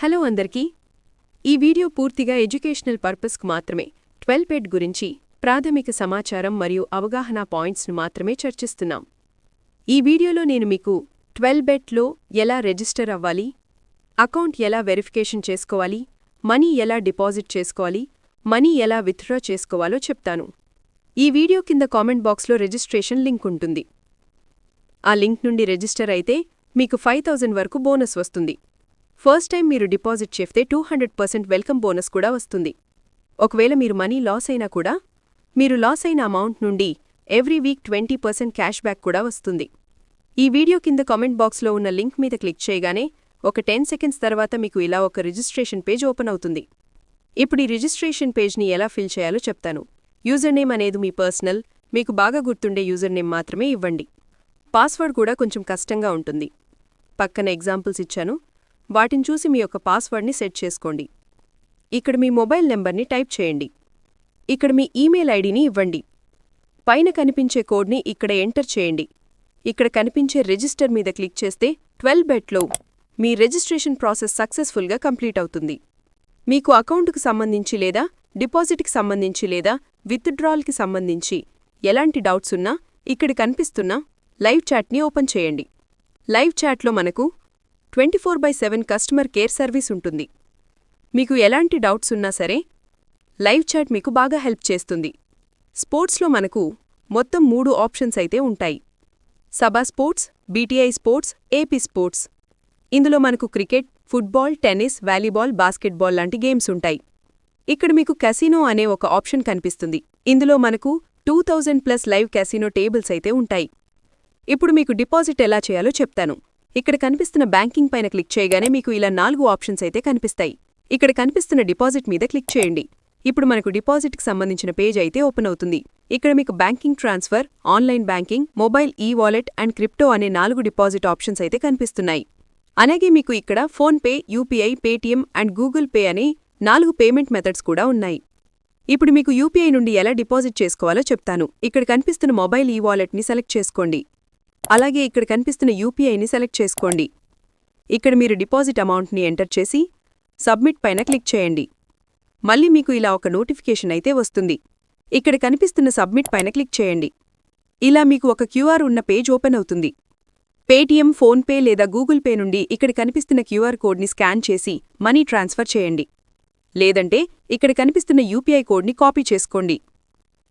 Hello అందరికీ. ఈ video పూర్తిగా ఎడ్యుకేషనల్ పర్పస్కు మాత్రమే ట్వెల్వ్ బెడ్ గురించి ప్రాథమిక సమాచారం మరియు అవగాహన పాయింట్స్ను మాత్రమే చర్చిస్తున్నాం. ఈ వీడియోలో నేను మీకు ట్వెల్వ్ బెట్లో ఎలా రిజిస్టర్ అవ్వాలి అకౌంట్ ఎలా వెరిఫికేషన్ చేసుకోవాలి మనీ ఎలా డిపాజిట్ చేసుకోవాలి మనీ ఎలా విత్డ్రా చేసుకోవాలో చెప్తాను. ఈ వీడియో కింద కామెంట్ బాక్స్లో రిజిస్ట్రేషన్ లింక్ ఉంటుంది. ఆ లింక్ నుండి రిజిస్టర్ అయితే మీకు ఫైవ్ థౌజండ్ వరకు బోనస్ వస్తుంది. ఫస్ట్ టైం మీరు డిపాజిట్ చేస్తే two hundred percent welcome bonus కూడా వస్తుంది. ఒకవేళ మీరు మనీ లాస్ అయినా కూడా మీరు లాస్ అయిన అమౌంట్ నుండి every week twenty percent cashback కూడా వస్తుంది. ఈ వీడియో కింద కామెంట్ బాక్స్లో ఉన్న లింక్ మీద క్లిక్ చేయగానే ఒక టెన్ సెకండ్స్ తర్వాత మీకు ఇలా ఒక రిజిస్ట్రేషన్ పేజ్ ఓపెన్ అవుతుంది. ఇప్పుడు ఈ రిజిస్ట్రేషన్ పేజ్ని ఎలా ఫిల్ చేయాలో చెప్తాను. యూజర్ నేమ్ అనేది మీ పర్సనల్ మీకు బాగా గుర్తుండే యూజర్ నేమ్ మాత్రమే ఇవ్వండి. పాస్వర్డ్ కూడా కొంచెం కష్టంగా ఉంటుంది. పక్కన ఎగ్జాంపుల్స్ ఇచ్చాను. వాటిని చూసి మీ యొక్క పాస్వర్డ్ని సెట్ చేసుకోండి. ఇక్కడ మీ మొబైల్ నెంబర్ని టైప్ చేయండి. ఇక్కడ మీ ఈమెయిల్ ఐడిని ఇవ్వండి. పైన కనిపించే కోడ్ని ఇక్కడ ఎంటర్ చేయండి. ఇక్కడ కనిపించే రిజిస్టర్ మీద క్లిక్ చేస్తే ట్వెల్వ్ బెట్లో మీ రిజిస్ట్రేషన్ ప్రాసెస్ సక్సెస్ఫుల్గా కంప్లీట్ అవుతుంది. మీకు అకౌంటుకు సంబంధించి లేదా డిపాజిట్కి సంబంధించి లేదా విత్డ్రాల్కి సంబంధించి ఎలాంటి డౌట్స్ ఉన్నా ఇక్కడ కనిపిస్తున్న లైవ్ చాట్ని ఓపెన్ చేయండి. లైవ్ చాట్లో మనకు twenty four by seven customer care service ఉంటుంది. మీకు ఎలాంటి డౌట్స్ ఉన్నా సరే లైవ్ చాట్ మీకు బాగా హెల్ప్ చేస్తుంది. స్పోర్ట్స్లో మనకు మొత్తం మూడు ఆప్షన్స్ అయితే ఉంటాయి. Saba sports BTI sports AP sports. ఇందులో మనకు cricket football tennis volleyball basketball లాంటి గేమ్స్ ఉంటాయి. ఇక్కడ మీకు కెసినో అనే ఒక ఆప్షన్ కనిపిస్తుంది. ఇందులో మనకు two thousand plus live casino tables అయితే ఉంటాయి. ఇప్పుడు మీకు డిపాజిట్ ఎలా చేయాలో చెప్తాను. ఇక్కడ కనిపిస్తున్న బ్యాంకింగ్ పైన క్లిక్ చేయగానే మీకు ఇలా నాలుగు ఆప్షన్స్ అయితే కనిపిస్తాయి. ఇక్కడ కనిపిస్తున్న డిపాజిట్ మీద క్లిక్ చేయండి. ఇప్పుడు మనకు డిపాజిట్కి సంబంధించిన పేజ్ అయితే ఓపెన్ అవుతుంది. ఇక్కడ మీకు banking transfer online banking mobile e wallet and crypto అనే నాలుగు డిపాజిట్ ఆప్షన్స్ అయితే కనిపిస్తున్నాయి. అలాగే మీకు ఇక్కడ PhonePe UPI Paytm and Google Pay అనే నాలుగు పేమెంట్ మెథడ్స్ కూడా ఉన్నాయి. ఇప్పుడు మీకు యూపీఐ నుండి ఎలా డిపాజిట్ చేసుకోవాలో చెప్తాను. ఇక్కడ కనిపిస్తున్న మొబైల్ ఈ వాలెట్ని సెలెక్ట్ చేసుకోండి. అలాగే ఇక్కడ కనిపిస్తున్న యూపీఐని సెలెక్ట్ చేసుకోండి. ఇక్కడ మీరు డిపాజిట్ అమౌంట్ని ఎంటర్ చేసి సబ్మిట్ పైన క్లిక్ చేయండి. మళ్ళీ మీకు ఇలా ఒక నోటిఫికేషన్ అయితే వస్తుంది. ఇక్కడ కనిపిస్తున్న సబ్మిట్ పైన క్లిక్ చేయండి. ఇలా మీకు ఒక క్యూఆర్ ఉన్న పేజ్ ఓపెన్ అవుతుంది. పేటీఎం ఫోన్పే లేదా గూగుల్ పే నుండి ఇక్కడ కనిపిస్తున్న క్యూఆర్ కోడ్ని స్కాన్ చేసి మనీ ట్రాన్స్ఫర్ చేయండి. లేదంటే ఇక్కడ కనిపిస్తున్న యూపీఐ కోడ్ని కాపీ చేసుకోండి.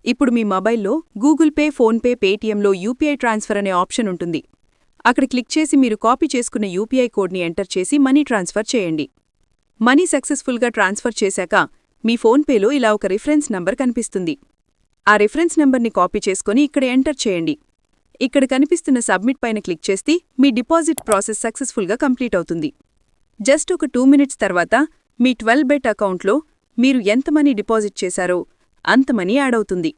ఇప్పుడు మీ మొబైల్లో గూగుల్ పే ఫోన్పే పేటీఎంలో యూపీఐ ట్రాన్స్ఫర్ అనే ఆప్షన్ ఉంటుంది. అక్కడ క్లిక్ చేసి మీరు కాపీ చేసుకున్న యూపీఐ కోడ్ని ఎంటర్ చేసి మనీ ట్రాన్స్ఫర్ చేయండి. మనీ సక్సెస్ఫుల్గా ట్రాన్స్ఫర్ చేశాక మీ ఫోన్పేలో ఇలా ఒక రిఫరెన్స్ నంబర్ కనిపిస్తుంది. ఆ రిఫరెన్స్ నంబర్ని కాపీ చేసుకుని ఇక్కడ ఎంటర్ చేయండి. ఇక్కడ కనిపిస్తున్న సబ్మిట్ పైన క్లిక్ చేస్తే మీ డిపాజిట్ ప్రాసెస్ సక్సెస్ఫుల్గా కంప్లీట్ అవుతుంది. జస్ట్ ఒక టూ మినిట్స్ తర్వాత మీ ట్వెల్వ్ బెట్ అకౌంట్లో మీరు ఎంత మనీ డిపాజిట్ చేశారో అంతమనీ యాడవుతుంది.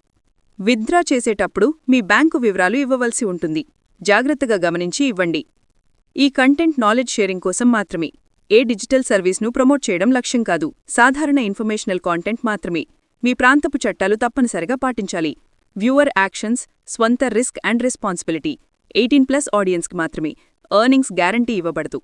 విత్డ్రా చేసేటప్పుడు మీ బ్యాంకు వివరాలు ఇవ్వవలసి ఉంటుంది. జాగ్రత్తగా గమనించి ఇవ్వండి. ఈ కంటెంట్ నాలెడ్జ్ షేరింగ్ కోసం మాత్రమే. ఏ డిజిటల్ సర్వీస్ను ప్రమోట్ చేయడం లక్ష్యం కాదు. సాధారణ ఇన్ఫర్మేషనల్ కాంటెంట్ మాత్రమే. మీ ప్రాంతపు చట్టాలు తప్పనిసరిగా పాటించాలి. వ్యూవర్ యాక్షన్స్ స్వంత risk and responsibility. Eighteen plus ఆడియన్స్కి మాత్రమే. ఎర్నింగ్స్ గ్యారంటీ ఇవ్వబడదు.